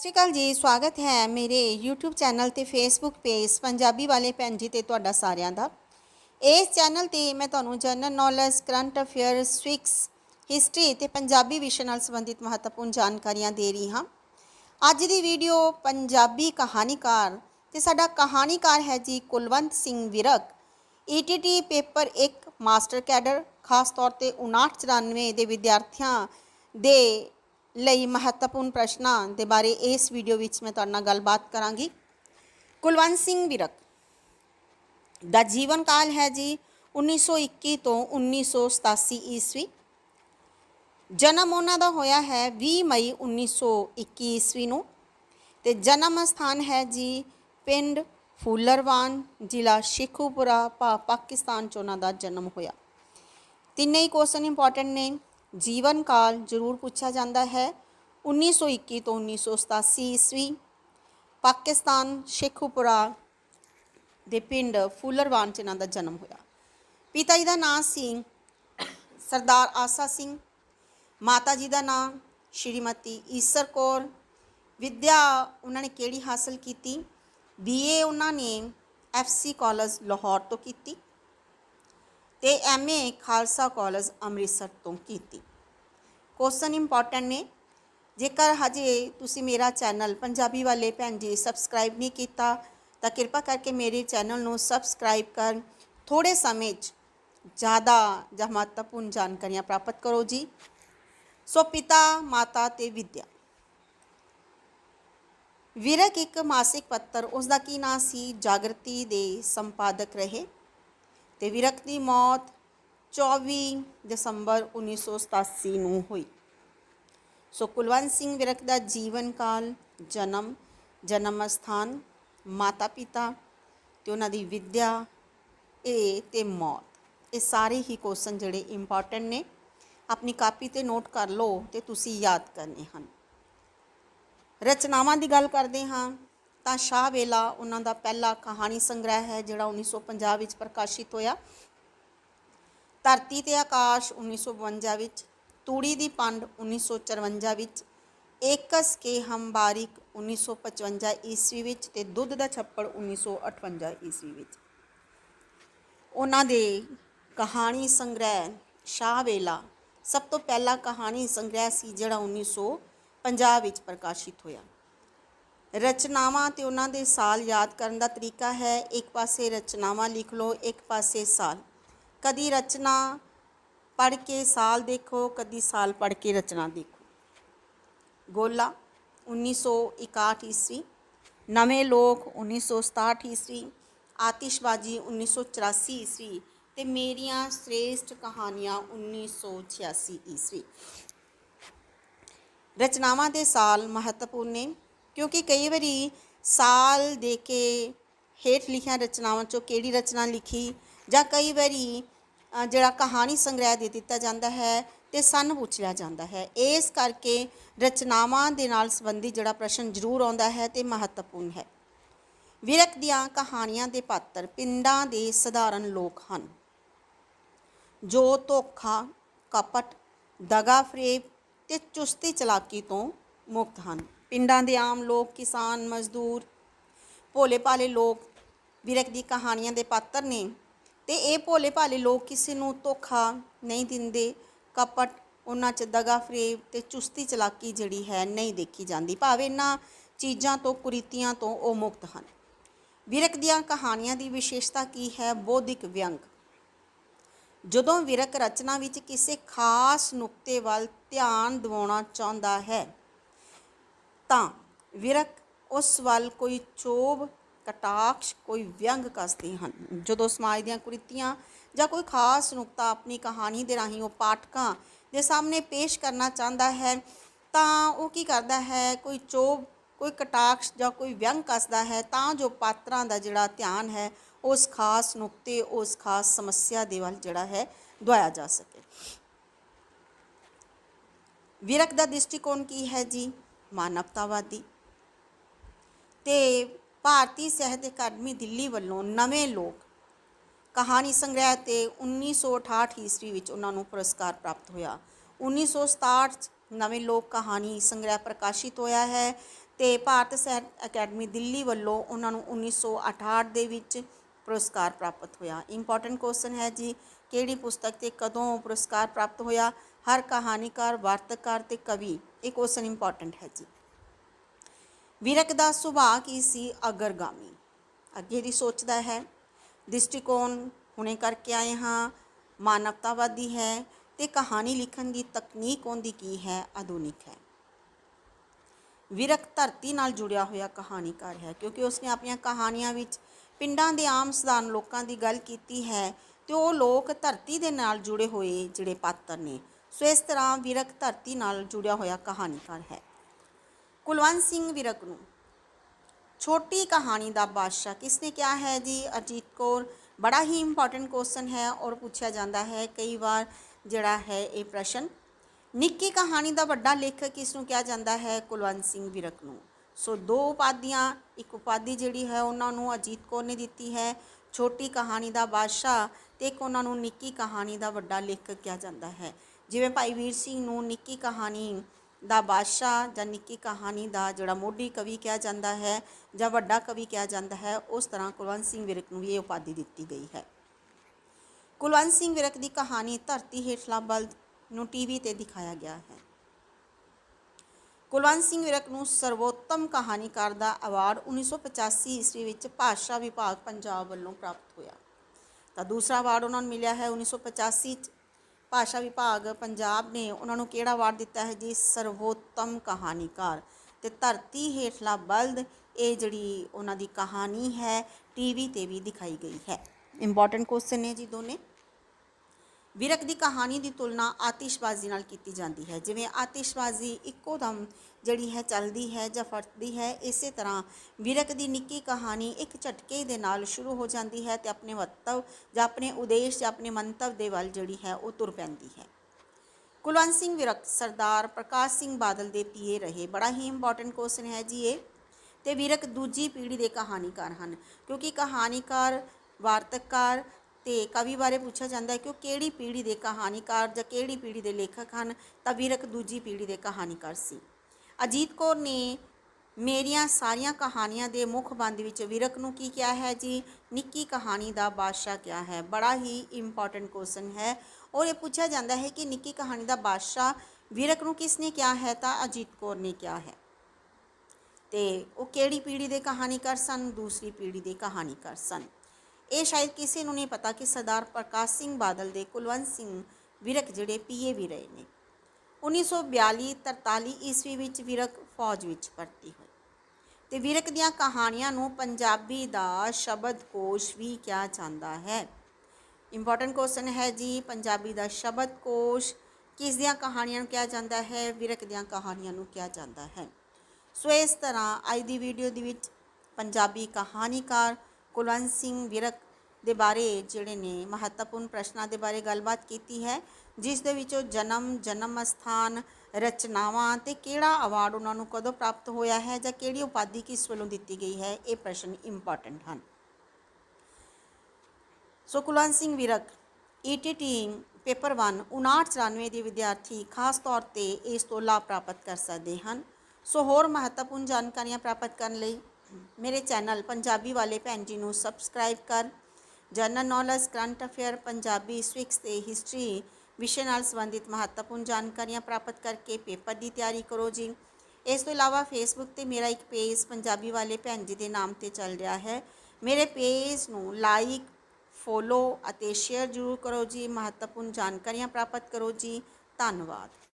ਸਤਿ ਸ਼੍ਰੀ ਅਕਾਲ ਜੀ, ਸਵਾਗਤ ਹੈ ਮੇਰੇ YouTube ਚੈਨਲ ਤੇ Facebook ਪੇਜ ਪੰਜਾਬੀ ਵਾਲੇ ਭੈਣ ਜੀ ਤੇ ਤੁਹਾਡਾ ਸਾਰਿਆਂ ਦਾ। ਇਸ ਚੈਨਲ ਤੇ ਮੈਂ ਤੁਹਾਨੂੰ general knowledge current affair civics history ਤੇ ਪੰਜਾਬੀ ਵਿਸ਼ੇ ਨਾਲ ਸੰਬੰਧਿਤ ਮਹੱਤਵਪੂਰਨ ਜਾਣਕਾਰੀਆਂ ਦੇ ਰਹੀ ਹਾਂ। ਅੱਜ ਦੀ ਵੀਡੀਓ ਪੰਜਾਬੀ ਕਹਾਣੀਕਾਰ ਤੇ ਸਾਡਾ ਕਹਾਣੀਕਾਰ ਹੈ ਜੀ Kulwant Singh Virk. ETT paper 1 master cadre, ਖਾਸ ਤੌਰ ਤੇ 5994 ਦੇ ਵਿਦਿਆਰਥੀਆਂ ਦੇ ਲਈ ਮਹੱਤਵਪੂਰਨ ਪ੍ਰਸ਼ਨਾਂ ਦੇ ਬਾਰੇ ਇਸ ਵੀਡੀਓ ਵਿੱਚ ਮੈਂ ਤੁਹਾਡੇ ਨਾਲ ਗੱਲਬਾਤ ਕਰਾਂਗੀ। ਕੁਲਵੰਤ ਸਿੰਘ ਵਿਰਕ, ਦਾ ਜੀਵਨ ਕਾਲ ਹੈ ਜੀ 1921 ਤੋਂ 1987 ਈਸਵੀ। ਜਨਮ ਉਹਨਾਂ ਦਾ ਹੋਇਆ ਹੈ 20 ਮਈ 1921 ਈਸਵੀ ਨੂੰ ਤੇ ਜਨਮ ਸਥਾਨ ਹੈ ਜੀ ਪਿੰਡ ਫੂਲਰਵਾਨ, ਜ਼ਿਲ੍ਹਾ ਸ਼ੇਖੂਪੁਰਾ ਪਾ ਪਾਕਿਸਤਾਨ ਚ ਉਹਨਾਂ ਦਾ ਜਨਮ ਹੋਇਆ। ਤਿੰਨੇ ਹੀ ਕੁਐਸਚਨ ਇੰਪੋਰਟੈਂਟ ਨੇ। ਜੀਵਨ ਕਾਲ ਜ਼ਰੂਰ ਪੁੱਛਿਆ ਜਾਂਦਾ ਹੈ। 1921 ਤੋਂ 1987 ਈਸਵੀ ਪਾਕਿਸਤਾਨ ਸ਼ੇਖੂਪੁਰਾ ਦੇ ਪਿੰਡ ਫੂਲਰਵਾਨ ਚ ਇਹਨਾਂ ਦਾ ਜਨਮ ਹੋਇਆ। ਪਿਤਾ ਜੀ ਦਾ ਨਾਮ ਸੀ ਸਰਦਾਰ ਆਸਾ ਸਿੰਘ, ਮਾਤਾ ਜੀ ਦਾ ਨਾਮ ਸ਼੍ਰੀਮਤੀ ਈਸਰ ਕੌਰ। ਵਿਦਿਆ ਉਹਨਾਂ ਨੇ ਕਿਹੜੀ ਹਾਸਲ ਕੀਤੀ? ਬੀਏ ਉਹਨਾਂ ਨੇ ਐਫਸੀ ਕਾਲਜ ਲਾਹੌਰ ਤੋਂ ਕੀਤੀ। ਤੇ ਐਮਏ ਖਾਲਸਾ ਕਾਲਜ ਅੰਮ੍ਰਿਤਸਰ ਤੋਂ ਕੀਤੀ। ਕੁਐਸਚਨ ਇੰਪੋਰਟੈਂਟ ਨੇ। ਜੇਕਰ ਹਜੇ ਤੁਸੀਂ ਮੇਰਾ ਚੈਨਲ ਪੰਜਾਬੀ ਵਾਲੇ ਭੈਣ ਜੀ ਸਬਸਕ੍ਰਾਈਬ ਨਹੀਂ ਕੀਤਾ, ਤਾਂ ਕਿਰਪਾ ਕਰਕੇ ਮੇਰੇ ਚੈਨਲ ਨੂੰ ਸਬਸਕ੍ਰਾਈਬ ਕਰ ਥੋੜੇ ਸਮੇਂ 'ਚ ਜ਼ਿਆਦਾ ਜਾਂ ਮਹੱਤਵਪੂਰਨ ਜਾਣਕਾਰੀਆਂ ਪ੍ਰਾਪਤ ਕਰੋ ਜੀ। ਸੋ ਪਿਤਾ, ਮਾਤਾ ਤੇ ਵਿਦਿਆ। ਵਿਰਕ ਇੱਕ ਮਾਸਿਕ ਪੱਤਰ ਉਸ ਦਾ ਕੀ ਨਾਂ ਸੀ? ਜਾਗਰਤੀ ਦੇ ਸੰਪਾਦਕ ਰਹੇ। ਤੇ ਵਿਰਕ ਦੀ ਮੌਤ 24 ਦਸੰਬਰ 1987 ਨੂੰ ਹੋਈ। ਸੋ ਕੁਲਵੰਤ ਸਿੰਘ ਵਿਰਕ ਦਾ ਜੀਵਨ ਕਾਲ, ਜਨਮ ਜਨਮ ਸਥਾਨ ਮਾਤਾ ਪਿਤਾ ਤੇ ਉਹਨਾਂ ਦੀ ਵਿਦਿਆ ਇਹ ਤੇ ਮੌਤ। ਇਹ ਸਾਰੇ ਹੀ ਕੁਐਸਚਨ ਜਿਹੜੇ ਇੰਪੋਰਟੈਂਟ ਨੇ, ਆਪਣੀ ਕਾਪੀ ਤੇ ਨੋਟ ਕਰ ਲਓ ਤੇ ਤੁਸੀਂ ਯਾਦ ਕਰਨੇ ਹਨ। ਰਚਨਾਵਾਂ ਦੀ ਗੱਲ ਕਰਦੇ ਹਾਂ। ਤਾਂ ਸ਼ਾਹ ਵੇਲਾ ਉਹਨਾਂ ਦਾ ਪਹਿਲਾ ਕਹਾਣੀ ਸੰਗ੍ਰਹਿ ਹੈ, ਜਿਹੜਾ 1950 ਵਿੱਚ ਪ੍ਰਕਾਸ਼ਿਤ ਹੋਇਆ। ਧਰਤੀ ਤੇ ਆਕਾਸ਼ 1952 ਵਿੱਚ, ਤੂੜੀ ਦੀ ਪੰਡ 1954 ਵਿੱਚ, ਏਕਸ ਕੇ ਹਮ ਬਾਰਿਕ 1955 ਈਸਵੀ ਵਿੱਚ ਤੇ ਦੁੱਧ ਦਾ ਛੱਪੜ 1958 ਈਸਵੀ ਵਿੱਚ। ਉਹਨਾਂ ਦੇ ਕਹਾਣੀ ਸੰਗ੍ਰਹਿ ਸ਼ਾਹ ਵੇਲਾ ਸਭ ਤੋਂ ਪਹਿਲਾ ਕਹਾਣੀ ਸੰਗ੍ਰਹਿ ਸੀ, ਜਿਹੜਾ 1950 ਵਿੱਚ ਪ੍ਰਕਾਸ਼ਿਤ ਹੋਇਆ। ਰਚਨਾਵਾਂ ਤੇ ਉਹਨਾਂ ਦੇ ਸਾਲ ਯਾਦ ਕਰਨ ਦਾ ਤਰੀਕਾ ਹੈ। ਇੱਕ ਪਾਸੇ ਰਚਨਾਵਾਂ ਲਿਖ ਲਓ, ਇੱਕ ਪਾਸੇ ਸਾਲ। ਕਦੀ ਰਚਨਾ ਪੜ੍ਹ ਕੇ ਸਾਲ ਦੇਖੋ, ਕਦੀ ਸਾਲ ਪੜ੍ਹ ਕੇ ਰਚਨਾ ਦੇਖੋ। ਗੋਲਾ 1961 ਈਸਵੀ। ਨਵੇਂ ਲੋਕ 1967 ਈਸਵੀ। ਆਤਿਸ਼ਬਾਜ਼ੀ 1984 ਈਸਵੀ। ਤੇ ਮੇਰੀਆਂ ਸ੍ਰੇਸ਼ਟ ਕਹਾਣੀਆਂ 1986 ਈਸਵੀ। ਰਚਨਾਵਾਂ ਦੇ ਸਾਲ ਮਹੱਤਵਪੂਰਨ ਨੇ। ਕਿਉਂਕਿ ਕਈ ਵਾਰੀ ਸਾਲ ਦੇ ਕੇ ਹੇਠ ਲਿਖੀਆਂ ਰਚਨਾਵਾਂ ਚੋਂ ਕਿਹੜੀ ਰਚਨਾ ਲਿਖੀ ਜਾਂ ਕਈ ਵਾਰੀ ਜਿਹੜਾ ਕਹਾਣੀ ਸੰਗ੍ਰਹਿ ਦੇ ਦਿੱਤਾ ਜਾਂਦਾ ਹੈ ਤੇ ਸਨ ਪੁੱਛ ਲਿਆ ਜਾਂਦਾ ਹੈ। ਇਸ ਕਰਕੇ ਰਚਨਾਵਾਂ ਦੇ ਨਾਲ ਸੰਬੰਧਿਤ ਜਿਹੜਾ ਪ੍ਰਸ਼ਨ ਜ਼ਰੂਰ ਆਉਂਦਾ ਹੈ ਤੇ ਮਹੱਤਵਪੂਰਨ ਹੈ। ਵਿਰਕ ਦੀਆਂ ਕਹਾਣੀਆਂ ਦੇ ਪਾਤਰ ਪਿੰਡਾਂ ਦੇ ਸਧਾਰਨ ਲੋਕ ਹਨ। ਜੋ ਧੋਖਾ, ਕਪਟ, ਦਗਾ, ਫਰੇਬ ਤੇ ਚੁਸਤੀ ਚਲਾਕੀ ਤੋਂ ਮੁਕਤ ਹਨ। ਪਿੰਡਾਂ ਦੇ ਆਮ ਲੋਕ, ਕਿਸਾਨ, ਮਜ਼ਦੂਰ ਭੋਲੇ ਭਾਲੇ ਲੋਕ ਵਿਰਕ ਦੀ ਕਹਾਣੀਆਂ ਦੇ ਪਾਤਰ ਨੇ। ਤੇ ਇਹ ਭੋਲੇ ਭਾਲੇ ਲੋਕ ਕਿਸੇ ਨੂੰ ਧੋਖਾ ਨਹੀਂ ਦਿੰਦੇ, ਕਪਟ ਉਹਨਾਂ 'ਚ ਦਗਾ ਫਰੇਬ ਤੇ ਚੁਸਤੀ ਚਲਾਕੀ ਜਿਹੜੀ ਹੈ ਨਹੀਂ ਦੇਖੀ ਜਾਂਦੀ। ਭਾਵੇਂ ਇਹਨਾਂ ਚੀਜ਼ਾਂ ਤੋਂ, ਕੁਰੀਤੀਆਂ ਤੋਂ ਉਹ ਮੁਕਤ ਹਨ। ਵਿਰਕ ਦੀਆਂ ਕਹਾਣੀਆਂ ਦੀ ਵਿਸ਼ੇਸ਼ਤਾ ਕੀ ਹੈ? ਬੌਧਿਕ ਵਿਅੰਗ। ਜਦੋਂ ਵਿਰਕ ਰਚਨਾ ਵਿੱਚ ਕਿਸੇ ਖਾਸ ਨੁਕਤੇ ਵੱਲ ਧਿਆਨ ਦਿਵਾਉਣਾ ਚਾਹੁੰਦਾ ਹੈ ਤਾਂ ਵਿਰਕ ਉਸ ਵੱਲ ਕੋਈ ਚੋਬ, ਕਟਾਕਸ਼, ਕੋਈ ਵਿਅੰਗ ਕੱਸਦੇ ਹਨ। ਜਦੋਂ ਸਮਾਜ ਦੀਆਂ ਕੁਰੀਤੀਆਂ ਜਾਂ ਕੋਈ ਖਾਸ ਨੁਕਤਾ ਆਪਣੀ ਕਹਾਣੀ ਦੇ ਰਾਹੀਂ ਉਹ ਪਾਠਕਾਂ ਦੇ ਸਾਹਮਣੇ ਪੇਸ਼ ਕਰਨਾ ਚਾਹੁੰਦਾ ਹੈ, ਤਾਂ ਉਹ ਕੀ ਕਰਦਾ ਹੈ? ਕੋਈ ਚੋਬ, ਕੋਈ ਕਟਾਕਸ਼ ਜਾਂ ਕੋਈ ਵਿਅੰਗ ਕੱਸਦਾ ਹੈ, ਤਾਂ ਜੋ ਪਾਤਰਾਂ ਦਾ ਜਿਹੜਾ ਧਿਆਨ ਹੈ, ਉਸ ਖਾਸ ਨੁਕਤੇ, ਉਸ ਖਾਸ ਸਮੱਸਿਆ ਦੇ ਵੱਲ ਜਿਹੜਾ ਹੈ ਦਵਾਇਆ ਜਾ ਸਕੇ। ਵਿਰਕ ਦਾ ਦ੍ਰਿਸ਼ਟੀਕੋਣ ਕੀ ਹੈ ਜੀ? ਮਾਨਵਤਾਵਾਦੀ। ਤੇ ਭਾਰਤੀ ਸਾਹਿਤ ਅਕਾਦਮੀ ਦਿੱਲੀ ਵੱਲੋਂ ਨਵੇਂ ਲੋਕ ਕਹਾਣੀ ਸੰਗ੍ਰਹਿ ਤੇ 1968 ਈਸਵੀ ਵਿੱਚ ਉਹਨਾਂ ਨੂੰ ਪੁਰਸਕਾਰ ਪ੍ਰਾਪਤ ਹੋਇਆ। 1967 'ਚ ਨਵੇਂ ਲੋਕ ਕਹਾਣੀ ਸੰਗ੍ਰਹਿ ਪ੍ਰਕਾਸ਼ਿਤ ਹੋਇਆ ਹੈ ਤੇ ਭਾਰਤ ਸਾਹਿਤ ਅਕੈਡਮੀ ਦਿੱਲੀ ਵੱਲੋਂ ਉਹਨਾਂ ਨੂੰ 1968 ਦੇ ਵਿੱਚ ਪੁਰਸਕਾਰ ਪ੍ਰਾਪਤ ਹੋਇਆ। ਇੰਪੋਰਟੈਂਟ ਕੁਐਸਚਨ ਹੈ ਜੀ, ਕਿਹੜੀ ਪੁਸਤਕ ਤੇ ਕਦੋਂ ਪੁਰਸਕਾਰ ਪ੍ਰਾਪਤ ਹੋਇਆ? ਹਰ ਕਹਾਣੀਕਾਰ ਵਾਰਤਕਾਰ ਤੇ ਕਵੀ ਇਹ ਕੁਐਸਚਨ ਇੰਪੋਰਟੈਂਟ ਹੈ ਜੀ। ਵਿਰਕ ਦਾ ਸੁਭਾਅ ਕੀ ਸੀ? ਅਗਰਗਾਮੀ। ਅੱਗੇ ਦੀ ਸੋਚਦਾ ਹੈ। ਦ੍ਰਿਸ਼ਟੀਕੋਣ ਹੁਣੇ ਕਰਕੇ ਆਏ ਹਾਂ। ਮਾਨਵਤਾਵਾਦੀ ਹੈ ਤੇ ਕਹਾਣੀ ਲਿਖਣ ਦੀ ਤਕਨੀਕ ਉਹਦੀ ਕੀ ਹੈ? ਆਧੁਨਿਕ ਹੈ। ਵਿਰਕ ਧਰਤੀ ਨਾਲ ਜੁੜਿਆ ਹੋਇਆ ਕਹਾਣੀਕਾਰ ਹੈ ਕਿਉਂਕਿ ਉਸਨੇ ਆਪਣੀਆਂ ਕਹਾਣੀਆਂ ਵਿੱਚ ਪਿੰਡਾਂ ਦੇ ਆਮ ਸਧਾਰਨ ਲੋਕਾਂ ਦੀ ਗੱਲ ਕੀਤੀ ਹੈ ਤੇ ਉਹ ਲੋਕ ਧਰਤੀ ਦੇ ਨਾਲ ਜੁੜੇ ਹੋਏ ਜਿਹੜੇ ਪਾਤਰ ਨੇ ਸੋ ਇਸ ਤਰ੍ਹਾਂ ਵਿਰਕ ਧਰਤੀ ਨਾਲ ਜੁੜਿਆ ਹੋਇਆ ਕਹਾਣੀਕਾਰ ਹੈ। ਕੁਲਵੰਤ ਸਿੰਘ ਵਿਰਕ ਨੂੰ, ਛੋਟੀ ਕਹਾਣੀ ਦਾ ਬਾਦਸ਼ਾਹ ਕਿਸਨੇ ਕਿਹਾ ਹੈ ਜੀ? ਅਜੀਤ ਕੌਰ, ਬੜਾ ਹੀ ਇੰਪੋਰਟੈਂਟ ਕੁਐਸਚਨ ਹੈ ਔਰ ਪੁੱਛਿਆ ਜਾਂਦਾ ਹੈ ਕਈ ਵਾਰ ਜਿਹੜਾ ਹੈ ਇਹ ਪ੍ਰਸ਼ਨ। ਨਿੱਕੀ ਕਹਾਣੀ ਦਾ ਵੱਡਾ ਲੇਖਕ ਕਿਸ ਨੂੰ ਕਿਹਾ ਜਾਂਦਾ ਹੈ? ਕੁਲਵੰਤ ਸਿੰਘ ਵਿਰਕ ਨੂੰ। ਸੋ ਦੋ ਉਪਾਧੀਆਂ, ਇੱਕ ਉਪਾਧੀ ਜਿਹੜੀ ਹੈ ਉਹਨਾਂ ਨੂੰ ਅਜੀਤ ਕੌਰ ਨੇ ਦਿੱਤੀ ਹੈ, ਛੋਟੀ ਕਹਾਣੀ ਦਾ ਬਾਦਸ਼ਾਹ ਤੇ ਇੱਕ ਉਹਨਾਂ ਨੂੰ ਨਿੱਕੀ ਕਹਾਣੀ ਦਾ ਵੱਡਾ ਲੇਖਕ ਕਿਹਾ ਜਾਂਦਾ ਹੈ। ਜਿਵੇਂ ਭਾਈ ਵੀਰ ਸਿੰਘ ਨੂੰ ਨਿੱਕੀ ਕਹਾਣੀ ਦਾ ਬਾਦਸ਼ਾਹ ਜਾਂ ਨਿੱਕੀ ਕਹਾਣੀ ਦਾ ਜਿਹੜਾ ਮੋਢੀ ਕਵੀ ਕਿਹਾ ਜਾਂਦਾ ਹੈ ਜਾਂ ਵੱਡਾ ਕਵੀ ਕਿਹਾ ਜਾਂਦਾ ਹੈ, ਉਸ ਤਰ੍ਹਾਂ ਕੁਲਵੰਤ ਸਿੰਘ ਵਿਰਕ ਨੂੰ ਵੀ ਇਹ ਉਪਾਧੀ ਦਿੱਤੀ ਗਈ ਹੈ। ਕੁਲਵੰਤ ਸਿੰਘ ਵਿਰਕ ਦੀ ਕਹਾਣੀ ਧਰਤੀ ਹੇਠਲਾ ਬਲਦ ਨੂੰ ਟੀਵੀ ਤੇ ਦਿਖਾਇਆ ਗਿਆ ਹੈ। ਕੁਲਵੰਤ ਸਿੰਘ ਵਿਰਕ ਨੂੰ ਸਰਵੋਤਮ ਕਹਾਣੀਕਾਰ ਦਾ ਅਵਾਰਡ 1985 ਈਸਵੀ ਵਿੱਚ ਭਾਸ਼ਾ ਵਿਭਾਗ ਪੰਜਾਬ ਵੱਲੋਂ ਪ੍ਰਾਪਤ ਹੋਇਆ। ਤਾਂ ਦੂਸਰਾ ਅਵਾਰਡ ਉਹਨਾਂ ਨੂੰ ਮਿਲਿਆ ਹੈ 1985 ਚ। ਭਾਸ਼ਾ ਵਿਭਾਗ ਪੰਜਾਬ ਨੇ ਉਹਨਾਂ ਨੂੰ ਕਿਹੜਾ ਅਵਾਰਡ ਦਿੱਤਾ ਹੈ ਜੀ? ਸਰਵੋਤਮ ਕਹਾਣੀਕਾਰ। ਤੇ ਧਰਤੀ ਹੇਠਲਾ ਬਲਦ, ਇਹ ਜਿਹੜੀ ਉਹਨਾਂ ਦੀ ਕਹਾਣੀ ਹੈ, ਟੀਵੀ ਤੇ ਵੀ ਦਿਖਾਈ ਗਈ ਹੈ। ਇੰਪੋਰਟੈਂਟ ਕੁਐਸਚਨ ਨੇ ਜੀ ਦੋਨੇ। ਵਿਰਕ ਦੀ ਕਹਾਣੀ ਦੀ ਤੁਲਨਾ ਆਤਿਸ਼ਬਾਜ਼ੀ ਨਾਲ ਕੀਤੀ ਜਾਂਦੀ ਹੈ। ਜਿਵੇਂ ਆਤਿਸ਼ਬਾਜ਼ੀ ਇੱਕੋ ਦਮ ਜਿਹੜੀ ਹੈ, ਚੱਲਦੀ ਹੈ ਜਾਂ ਫਟਦੀ ਹੈ, ਇਸੇ ਤਰ੍ਹਾਂ ਵਿਰਕ ਦੀ ਨਿੱਕੀ ਕਹਾਣੀ ਇੱਕ ਝਟਕੇ ਦੇ ਨਾਲ ਸ਼ੁਰੂ ਹੋ ਜਾਂਦੀ ਹੈ ਤੇ ਆਪਣੇ ਮਹੱਤਵ ਜਾਂ ਆਪਣੇ ਉਦੇਸ਼ ਜਾਂ ਆਪਣੇ ਮੰਤਵ ਦੇ ਵੱਲ ਜਿਹੜੀ ਹੈ, ਉਹ ਤੁਰ ਪੈਂਦੀ ਹੈ। ਕੁਲਵੰਤ ਸਿੰਘ ਵਿਰਕ, ਸਰਦਾਰ ਪ੍ਰਕਾਸ਼ ਸਿੰਘ ਬਾਦਲ ਦੇ ਪੀਏ ਰਹੇ। ਬੜਾ ਹੀ ਇੰਪੋਰਟੈਂਟ ਕੁਐਸਚਨ ਹੈ ਜੀ ਇਹ। ਤੇ ਵਿਰਕ ਦੂਜੀ ਪੀੜ੍ਹੀ ਦੇ ਕਹਾਣੀਕਾਰ ਹਨ, ਕਿਉਂਕਿ ਕਹਾਣੀਕਾਰ, ਵਾਰਤਕਕਾਰ ਤੇ ਕਵੀ ਬਾਰੇ ਪੁੱਛਿਆ ਜਾਂਦਾ ਹੈ ਕਿ ਉਹ ਕਿਹੜੀ ਪੀੜ੍ਹੀ ਦੇ ਕਹਾਣੀਕਾਰ ਜਾਂ ਕਿਹੜੀ ਪੀੜ੍ਹੀ ਦੇ ਲੇਖਕ ਹਨ, ਤਾਂ ਵਿਰਕ ਦੂਜੀ ਪੀੜ੍ਹੀ ਦੇ ਕਹਾਣੀਕਾਰ ਸੀ। ਅਜੀਤ ਕੌਰ ਨੇ ਮੇਰੀਆਂ ਸਾਰੀਆਂ ਕਹਾਣੀਆਂ ਦੇ ਮੁੱਖ ਬੰਦ ਵਿੱਚ ਵਿਰਕ ਨੂੰ ਕੀ ਕਿਹਾ ਹੈ ਜੀ? ਨਿੱਕੀ ਕਹਾਣੀ ਦਾ ਬਾਦਸ਼ਾਹ ਕਿਹਾ ਹੈ? ਬੜਾ ਹੀ ਇੰਪੋਰਟੈਂਟ ਕੁਐਸਚਨ ਹੈ। ਔਰ ਇਹ ਪੁੱਛਿਆ ਜਾਂਦਾ ਹੈ ਕਿ ਨਿੱਕੀ ਕਹਾਣੀ ਦਾ ਬਾਦਸ਼ਾਹ ਵਿਰਕ ਨੂੰ ਕਿਸ ਨੇ ਕਿਹਾ ਹੈ, ਤਾਂ ਅਜੀਤ ਕੌਰ ਨੇ ਕਿਹਾ ਹੈ। ਤੇ ਉਹ ਕਿਹੜੀ ਪੀੜ੍ਹੀ ਦੇ ਕਹਾਣੀਕਾਰ ਸਨ? ਦੂਸਰੀ ਪੀੜ੍ਹੀ ਦੇ ਕਹਾਣੀਕਾਰ ਸਨ। ਇਹ ਸ਼ਾਇਦ ਕਿਸੇ ਨੂੰ ਨਹੀਂ ਪਤਾ ਕਿ ਸਰਦਾਰ ਪ੍ਰਕਾਸ਼ ਸਿੰਘ ਬਾਦਲ ਦੇ ਕੁਲਵੰਤ ਸਿੰਘ ਵਿਰਕ ਜਿਹੜੇ ਪੀਏ ਵੀ ਰਹੇ ਨੇ। 1942-43 ਈਸਵੀ ਵਿੱਚ ਵਿਰਕ ਫੌਜ ਵਿੱਚ ਭਰਤੀ ਹੋਏ ਤੇ ਵਿਰਕ ਦੀਆਂ ਕਹਾਣੀਆਂ ਨੂੰ ਪੰਜਾਬੀ ਦਾ ਸ਼ਬਦ ਕੋਸ਼ ਵੀ ਕਿਹਾ ਜਾਂਦਾ ਹੈ। ਇੰਪੋਰਟੈਂਟ ਕੁਐਸਚਨ ਹੈ ਜੀ, ਪੰਜਾਬੀ ਦਾ ਸ਼ਬਦ ਕੋਸ਼ ਕਿਸ ਦੀਆਂ ਕਹਾਣੀਆਂ ਨੂੰ ਕਿਹਾ ਜਾਂਦਾ ਹੈ, ਵਿਰਕ ਦੀਆਂ ਕਹਾਣੀਆਂ ਨੂੰ ਕਿਹਾ ਜਾਂਦਾ ਹੈ। ਸੋ ਇਸ ਤਰ੍ਹਾਂ ਅੱਜ ਦੀ ਵੀਡੀਓ ਦੇ ਵਿੱਚ ਪੰਜਾਬੀ ਕਹਾਣੀਕਾਰ ਕੁਲਵੰਤ ਸਿੰਘ ਵਿਰਕ ਦੇ ਬਾਰੇ ਜਿਹੜੇ ਨੇ ਮਹੱਤਵਪੂਰਨ ਪ੍ਰਸ਼ਨਾਂ ਦੇ ਬਾਰੇ ਗੱਲਬਾਤ ਕੀਤੀ ਹੈ, ਜਿਸ ਦੇ ਵਿੱਚੋਂ ਜਨਮ ਜਨਮ ਸਥਾਨ, ਰਚਨਾਵਾਂ ਤੇ ਕਿਹੜਾ ਅਵਾਰਡ ਉਹਨਾਂ ਨੂੰ ਕਦੋਂ ਪ੍ਰਾਪਤ ਹੋਇਆ ਹੈ ਜਾਂ ਕਿਹੜੀ ਉਪਾਧੀ ਕਿਸ ਵੱਲੋਂ ਦਿੱਤੀ ਗਈ ਹੈ, ਇਹ ਪ੍ਰਸ਼ਨ ਇੰਪੋਰਟੈਂਟ ਹਨ। So Kulwant Singh Virk ETT paper 1 5994 ਦੇ ਵਿਦਿਆਰਥੀ ਖਾਸ ਤੌਰ ਤੇ ਇਸ ਤੋਂ ਲਾਭ ਪ੍ਰਾਪਤ ਕਰ ਸਕਦੇ ਹਨ। ਸੋ ਹੋਰ ਮਹੱਤਵਪੂਰਨ ਜਾਣਕਾਰੀਆਂ ਪ੍ਰਾਪਤ ਕਰਨ ਲਈ ਮੇਰੇ ਚੈਨਲ ਪੰਜਾਬੀ ਵਾਲੇ ਭੈਣ ਜੀ ਨੂੰ ਸਬਸਕ੍ਰਾਈਬ ਕਰ। General knowledge current affair Punjabi civics ਤੇ ਹਿਸਟਰੀ ਵਿਸ਼ੇ ਨਾਲ ਸੰਬੰਧਿਤ ਮਹੱਤਵਪੂਰਨ ਜਾਣਕਾਰੀਆਂ ਪ੍ਰਾਪਤ ਕਰਕੇ ਪੇਪਰ ਦੀ ਤਿਆਰੀ ਕਰੋ ਜੀ। ਇਸ ਤੋਂ ਇਲਾਵਾ ਫੇਸਬੁੱਕ ਤੇ ਮੇਰਾ ਇੱਕ ਪੇਜ ਪੰਜਾਬੀ ਵਾਲੇ ਭੈਣ ਜੀ ਦੇ ਨਾਮ ਤੇ ਚੱਲ ਰਿਹਾ ਹੈ। ਮੇਰੇ ਪੇਜ ਨੂੰ ਲਾਈਕ ਫੋਲੋ ਅਤੇ ਸ਼ੇਅਰ ਜ਼ਰੂਰ ਕਰੋ ਜੀ। ਮਹੱਤਵਪੂਰਨ ਜਾਣਕਾਰੀਆਂ ਪ੍ਰਾਪਤ ਕਰੋ ਜੀ। ਧੰਨਵਾਦ।